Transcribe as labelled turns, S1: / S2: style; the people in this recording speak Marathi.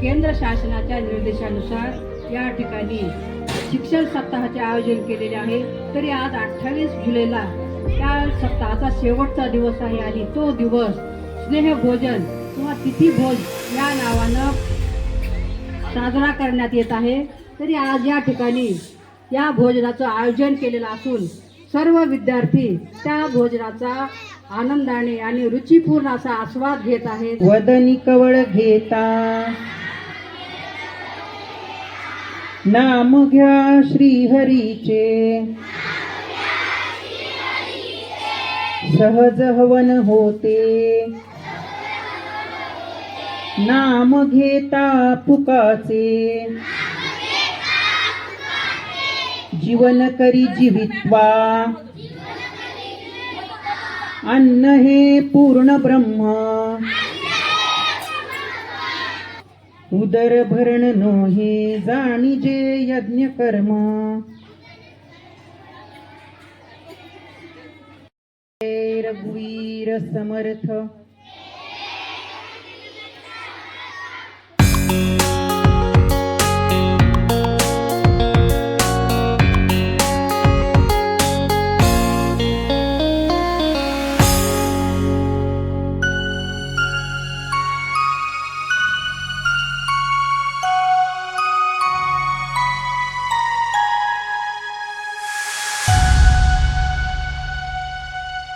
S1: केंद्र शासनाच्या निर्देशानुसार या ठिकाणी शिक्षण सप्ताहाचे आयोजन केलेले आहे. तरी आज अठ्ठावीस जुलैला त्या सप्ताहाचा शेवटचा दिवस आहे आणि तो दिवस स्नेहभोजन किंवा तिथीभोज या नावानं साजरा करण्यात येत आहे. तरी आज या ठिकाणी या भोजनाचं आयोजन केलेलं असून सर्व विद्यार्थी त्या भोजनाचा आनंदाने आणि रुचीपूर्ण असा आस्वाद घेत आहेत.
S2: वदनी कवळ घेता. नाम घ्या श्रीहरीचे. सहज हवन होते. नाम घेता पुकाचे. जीवन करी जीवित्वा. अन्न हे पूर्ण ब्रह्म. उदर भरण नोहे जाणीजे यज्ञ कर्म. रघुवीर समर्थ.